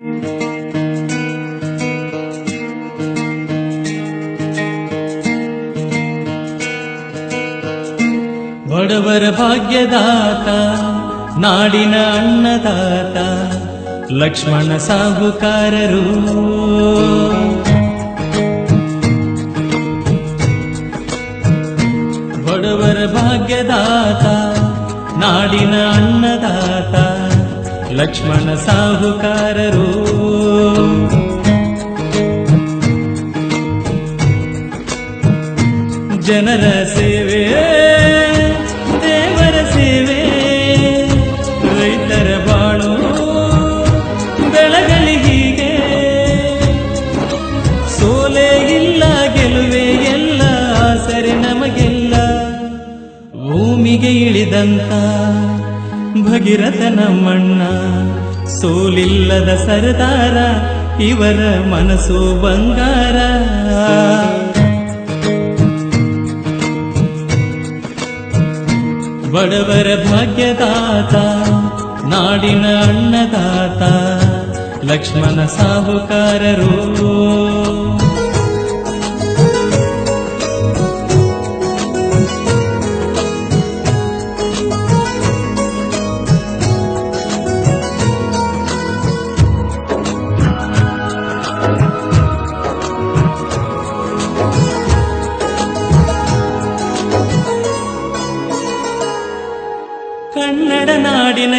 ಬಡವರ ಭಾಗ್ಯದಾತ ನಾಡಿನ ಅನ್ನದಾತ ಲಕ್ಷ್ಮಣ ಸಾಹುಕಾರರು. ಬಡವರ ಭಾಗ್ಯದಾತ ನಾಡಿನ ಅನ್ನದಾತ. ಲಕ್ಷ್ಮಣ ಸಾಹುಕಾರರು. ಜನರ ಸೇವೆ, ದೇವರ ಸೇವೆ, ರೈತರ ಬಾಳು ಬೆಳಗಲಿ ಹೀಗೆ. ಸೋಲೆ ಇಲ್ಲ ಗೆಲುವೆ ಎಲ್ಲ ಸರಿ ನಮಗೆಲ್ಲ. ಭೂಮಿಗೆ ಇಳಿದಂತ ಭಗೀರಥ ಮಣ್ಣ. ಸೋಲಿಲ್ಲದ ಸರದಾರ ಇವರ ಮನಸ್ಸು ಬಂಗಾರ. ಬಡವರ ಭಾಗ್ಯದಾತ ನಾಡಿನ ಅನ್ನದಾತ ಲಕ್ಷ್ಮಣ ಸಾಹುಕಾರರು.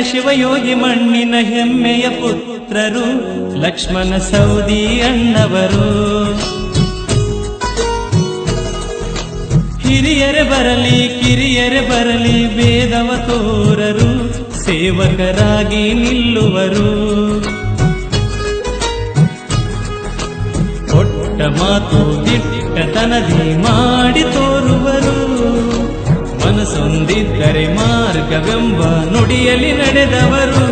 ಶಿವಯೋಗಿ ಮಣ್ಣಿನ ಹೆಮ್ಮೆಯ ಪುತ್ರರು, ಲಕ್ಷ್ಮಣ ಸೌದಿ ಅಣ್ಣವರು. ಹಿರಿಯರೆ ಬರಲಿ, ಕಿರಿಯರೆ ಬರಲಿ, ಬೇದವ ತೋರರು, ಸೇವಕರಾಗಿ ನಿಲ್ಲುವರು. ಕೊಟ್ಟ ಮಾತು ಮನಸೊಂದಿದ್ದರೆ ಮಾರ್ಗವೆಂಬ ನುಡಿಯಲ್ಲಿ ನಡೆದವರು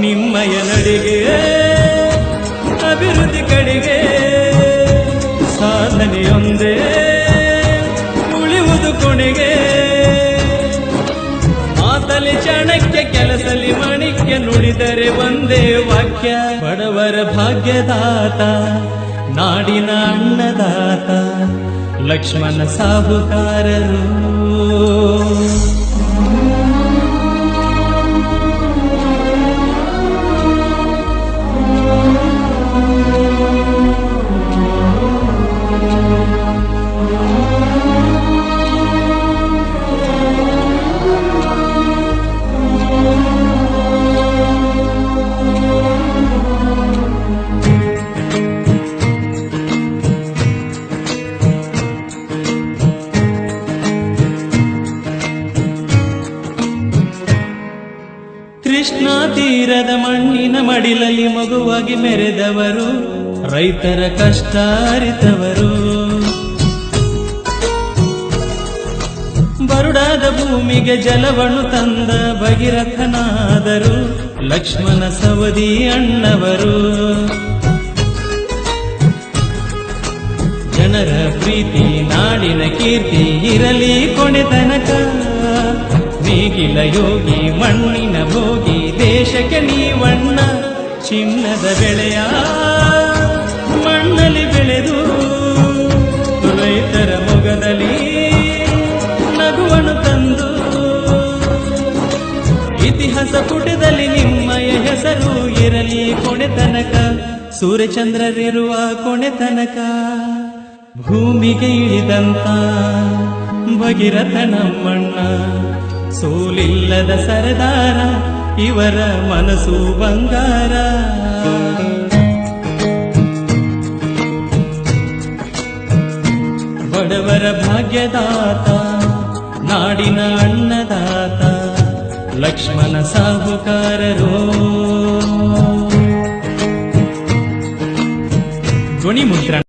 ನಿಮ್ಮಯ ನಡಿಗೆ, ಅಭಿವೃದ್ಧಿ ಕಡೆಗೆ ಸಾಧನೆಯೊಂದೇ ಉಳಿಯುವುದು ಕೊನೆಗೆ. ಮಾತಲಿ ಚಾಣಕ್ಯ ಕೆಲಸಲಿ ಮಾಣಿಕ್ಯ, ನುಡಿದರೆ ಒಂದೇ ವಾಕ್ಯ, ಬಡವರ ಭಾಗ್ಯದಾತ, ನಾಡಿನ ಅನ್ನದಾತ लक्ष्मण सर्वकार ಕೃಷ್ಣ ತೀರದ ಮಣ್ಣಿನ ಮಡಿಲಲ್ಲಿ ಮಗುವಾಗಿ ಮೆರೆದವರು, ರೈತರ ಕಷ್ಟ ಅರಿತವರು ಬರುಡಾದ ಭೂಮಿಗೆ ಜಲವನ್ನು ತಂದ ಭಗೀರಥನಾದರು, ಲಕ್ಷ್ಮಣ ಸವದಿ ಅಣ್ಣವರು. ಜನರ ಪ್ರೀತಿ, ನಾಡಿನ ಕೀರ್ತಿ, ಇರಲಿ ಕೊನೆ ತನಕ ನೇಗಿಲ ಯೋಗಿ ಮಣ್ಣಿನ ಭೋಗಿ ದೇಶಕ್ಕೆ ನೀವಣ್ಣ. ಚಿನ್ನದ ಬೆಳೆಯ ಮಣ್ಣಲ್ಲಿ ಬೆಳೆದು ರೈತರ ಮೊಗದಲ್ಲಿ ನಗುವನು ತಂದು. ಇತಿಹಾಸ ಪುಟದಲ್ಲಿ ನಿಮ್ಮಯ ಹೆಸರು ಇರಲಿ ಕೊನೆ ತನಕ. ಸೂರ್ಯಚಂದ್ರರಿರುವ ಕೊನೆ ತನಕ ಭೂಮಿಗೆ ಇಳಿದಂತ ಭಗೀರಥ ನಮ್ಮಣ್ಣ. ಸೋಲಿಲ್ಲದ ಸರದಾರ ಇವರ ಮನಸ್ಸು ಬಂಗಾರ. ಬಡವರ ಭಾಗ್ಯದಾತ ನಾಡಿನ ಅನ್ನದಾತ ಲಕ್ಷ್ಮಣ ಸಾಹುಕಾರರು. ಧ್ವನಿ ಮುದ್ರಣ